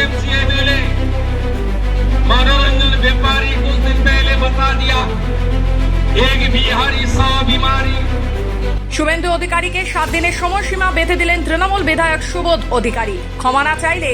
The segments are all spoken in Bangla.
टीएमसी एमएलए मनोरंजन व्यापारी कुछ दिन पहले बता दिया एक बिहारी सौ बीमारी শুভেন্দু অধিকারীকে সাত দিনের সময়সীমা বেঁধে দিলেন তৃণমূল বিধায়ক সুবোধ অধিকারী ক্ষমা না চাইলে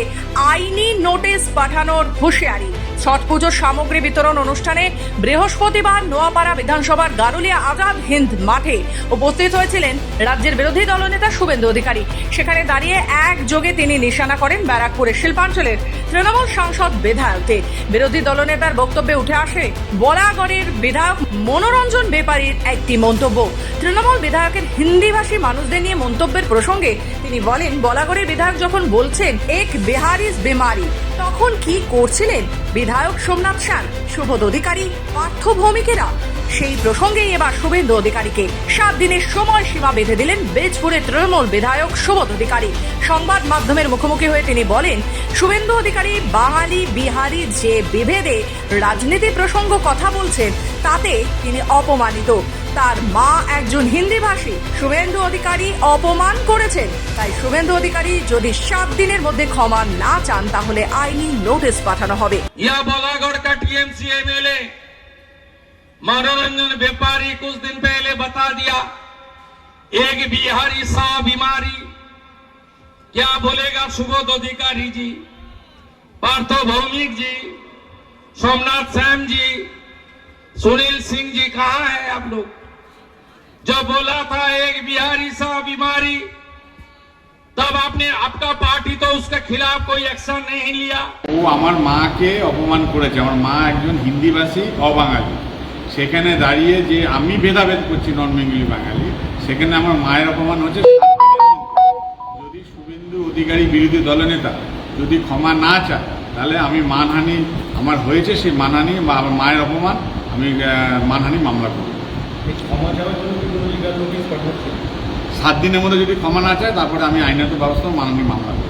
আইনি নোটিশ পাঠানোর হুঁশিয়ারি ছট পুজোর সামগ্রী বিতরণ অনুষ্ঠানে বৃহস্পতিবার নোয়াপাড়া বিধানসভার গারুলিয়া আজাদ হিন্দ মাঠে উপস্থিত হয়েছিলেন রাজ্যের বিরোধী দলনেতা শুভেন্দু অধিকারী। সেখানে দাঁড়িয়ে একযোগে তিনি নিশানা করেন ব্যারাকপুরের শিল্পাঞ্চলের তৃণমূল সাংসদ বিধায়কদের বিরোধী দলনেতার বক্তব্যে উঠে আসে বলাগড়ের বিধায়ক মনোরঞ্জন বেপারীর একটি মন্তব্য। তৃণমূল বিধায়কের হিন্দিভাষী মানুষদের নিয়ে মন্তব্যের প্রসঙ্গে তিনি বলেন বলাগড়ের বিধায়ক যখন বলছেন, এক বিহারিস বেমারি তখন কি করছিলেন বিধায়ক সোমনাথ সেন সুবোধ অধিকারী পার্থ ভৌমিকেরা সেই প্রসঙ্গেই এবার শুভেন্দু অধিকারীকে। সাত দিনের সময় সীমা বেঁধে দিলেন বেজপুরের তৃণমূল বিধায়ক সুবোধ অধিকারী। সংবাদ মাধ্যমের মুখোমুখি হয়ে তিনি বলেন শুভেন্দু অধিকারী বাঙালি বিহারি যে বিভেদে রাজনীতি প্রসঙ্গ কথা বলছেন তাতে তিনি অপমানিত তার মা একজন হিন্দিভাষী শুভেন্দু অধিকারী অপমান করেছেন তাই শুভেন্দু অধিকারী যদি সাত দিনের মধ্যে ক্ষমা না চান তাহলে আইনি নোটিশ পাঠানো হবে यह बलागढ़ का टीएमसी एमएलए मनोरंजन व्यापारी कुछ दिन पहले बता दिया एक बिहारी सौ बीमारी क्या बोलेगा सुबोध अधिकारी जी पार्थो भौमिक जी सोमनाथ सैम जी सुनील सिंह जी कहाँ है आप लोग जो बोला था एक बिहारी सौ बीमारी तब आपने आपका पार्टी तो उसके खिलाफ कोई एक्शन नहीं लिया ও আমার মাকে অপমান করেছে আমার মা একজন হিন্দিভাষী অবাঙালি সেখানে দাঁড়িয়ে যে আমি ভেদাভেদ করছি নন বেঙ্গলি বাঙালি সেখানে আমার মায়ের অপমান হচ্ছে যদি শুভেন্দু অধিকারী বিরোধী দলনেতা যদি ক্ষমা না চায় তাহলে আমি মানহানি আমার হয়েছে সেই মানহানি বা আমার মায়ের অপমান আমি মানহানি মামলা করব। সাত দিনের মধ্যে যদি ক্ষমা না চায় তারপরে আমি আইনত ব্যবস্থা মানহানি মামলা করব।